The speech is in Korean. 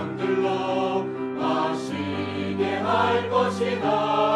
백성들로 마시게 할 것이다.